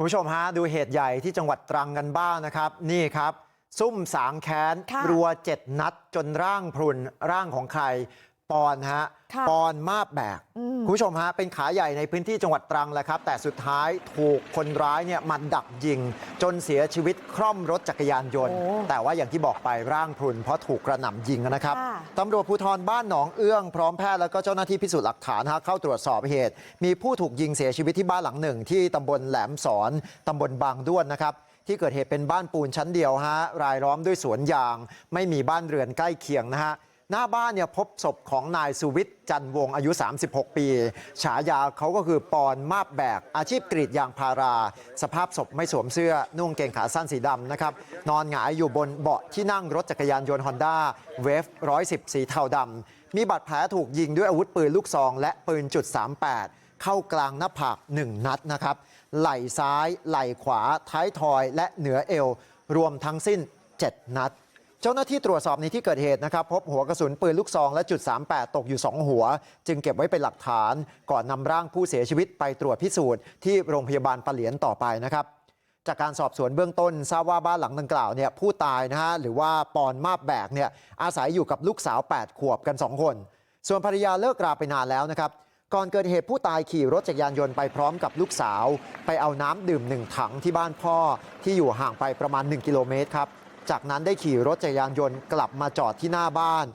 คุณผู้ชมฮะดูเหตุใหญ่ที่จังหวัดตรังกันบ้างนะครับนี่ครับซุ่มสางแค้นค่ะรัวเจ็ดนัดจนร่างพรุนร่างของใคร ปอนฮะค่ะปอนมาบแบกอืมคุณผู้ชมฮะเป็นขาใหญ่ในพื้นที่จังหวัดตรังแหละครับแต่สุดท้ายถูกคนร้ายเนี่ยมาดักยิง จนเสียชีวิตคร่อมรถจักรยานยนต์โอ้แต่ว่าอย่างที่บอกไปร่างพรุนเพราะถูกกระหน่ำยิงนะครับค่ะตำรวจภูธรบ้านหนองเอื้องพร้อมแพทย์แล้วก็เจ้าหน้าที่พิสูจน์หลักฐานฮะเข้าตรวจสอบเหตุ มีผู้ถูกยิงเสียชีวิตที่บ้านหลังหนึ่ง ที่ตำบลแหลมสอนตำบลบางด้วนนะครับที่เกิดเหตุเป็นบ้านปูนชั้นเดียวฮะรายล้อมด้วยสวนยาง ไม่มีบ้านเรือนใกล้เคียงนะฮะ หน้าบ้านเนี่ยพบศพของนายสุวิทย์จันวงอายุ36ปีฉายาเขาก็คือปอนมาบแบกอาชีพกรีดยางพาราสภาพศพไม่สวมเสื้อนุ่งเกงขาสั้นสีดำนะครับนอนหงายอยู่บนเบาะที่นั่งรถจักรยานยนต์ฮอนด้าเวฟ110สีเทาดำมีบาดแผลถูกยิงด้วยอาวุธปืนลูกซองและปืนจุด38เข้ากลางหน้าผาก1นัดนะครับไหล่ซ้ายไหล่ขวาท้ายทอยและเหนือเอวรวมทั้งสิ้น7นัด เจ้าหน้าที่ตรวจสอบในที่เกิดเหตุนะครับพบหัวกระสุนปืนลูกซองและจุด38ตกอยู่2หัว จึงเก็บไว้เป็นหลักฐานก่อนนำร่างผู้เสียชีวิตไปตรวจพิสูจน์ที่โรงพยาบาลปะเหลียนต่อไปนะครับจากการสอบสวนเบื้องต้นทราบว่าบ้านหลังดังกล่าวเนี่ยผู้ตายนะฮะหรือว่าปอนมาบแบกเนี่ยอาศัยอยู่กับลูกสาว 8 ขวบกัน 2 คน ส่วนภรรยาเลิกราไปนานแล้วนะครับก่อนเกิดเหตุผู้ตายขี่รถจักรยานยนต์ไปพร้อมกับลูกสาว ไปเอาน้ำดื่มหนึ่งถังที่บ้านพ่อที่อยู่ห่างไปประมาณ 1 กิโลเมตรครับ จากนั้นได้ขี่รถจักรยานยนต์กลับมาจอดที่หน้าบ้าน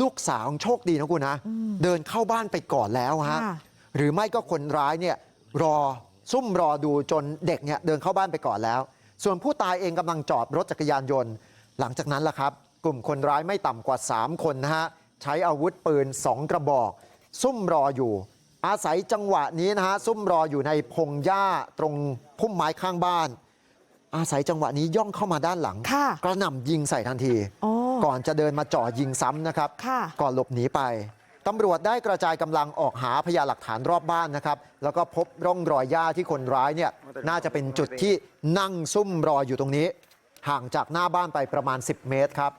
ลูกสาวโชคดีนะคุณนะเดินเข้าบ้านไปก่อนแล้วฮะค่ะหรือไม่ก็คนร้ายเนี่ยรอซุ่มรอดูจนเด็กเนี่ยเดินเข้าบ้านไปก่อนแล้ว ส่วนผู้ตายเองกำลังจอดรถจักรยานยนต์ หลังจากนั้นล่ะครับกลุ่มคนร้ายไม่ต่ำกว่า 3 คนนะฮะใช้อาวุธปืน 2 กระบอก ซุ่มรออยู่ อาศัยจังหวะนี้นะฮะซุ่มรออยู่ในพงหญ้าตรงพุ่มไม้ข้างบ้าน อาศัยจังหวะนี้ย่องเข้ามาด้านหลังค่ะกระหน่ำยิงใส่ทันทีอ๋อก่อนจะเดินมาจ่อยิงซ้ำนะครับค่ะก่อนหลบหนีไปตำรวจได้กระจายกำลังออกหาพยานหลักฐานรอบบ้านนะครับแล้วก็พบร่องรอยหญ้าที่คนร้ายเนี่ยน่าจะเป็นจุดที่นั่งซุ่มรออยู่ตรงนี้ ห่างจากหน้าบ้านไปประมาณ 10 เมตรครับ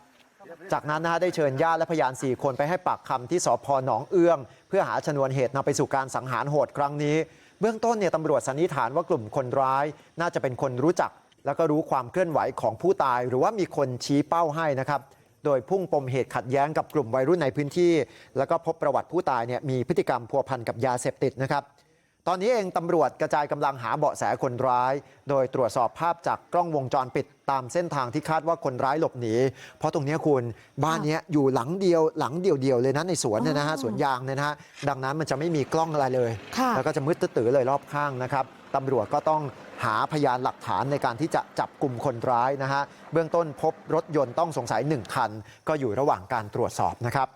จากนั้นนะฮะได้เชิญญาติและพยาน 4 คนไปให้ปากคำที่สพหนองเอื้อง เพื่อหาชนวนเหตุนำไปสู่การสังหารโหดครั้งนี้ เบื้องต้นเนี่ยตำรวจสันนิษฐานว่ากลุ่มคนร้าย น่าจะเป็นคนรู้จัก แล้วก็รู้ความเคลื่อนไหวของผู้ตายหรือว่ามีคนชี้เป้าให้นะครับโดยพุ่งปมเหตุขัดแย้งกับกลุ่มวัยรุ่นในพื้นที่แล้วก็พบประวัติผู้ตายเนี่ยมีพฤติกรรมพัวพันกับยาเสพติดนะครับ ตอนนี้เองตำรวจกระจายกำลังหาเบาะแสคนร้ายโดยตรวจสอบภาพจากกล้องวงจรปิดตามเส้นทางที่คาดว่าคนร้ายหลบหนีเพราะตรงเนี้ยคุณบ้านเนี้ยอยู่หลังเดียวหลังเดียวๆเลยนะในสวนเนี่ยนะฮะสวนยางเนี่ยนะฮะดังนั้นมันจะไม่มีกล้องอะไรเลยค่ะแล้วก็จะมืดตื้อๆเลยรอบข้างนะครับตำรวจก็ต้องหาพยานหลักฐานในการที่จะจับกลุ่มคนร้ายนะฮะเบื้องต้นพบรถยนต์ต้องสงสัยหนึ่งคัน ก็อยู่ระหว่างการตรวจสอบนะครับ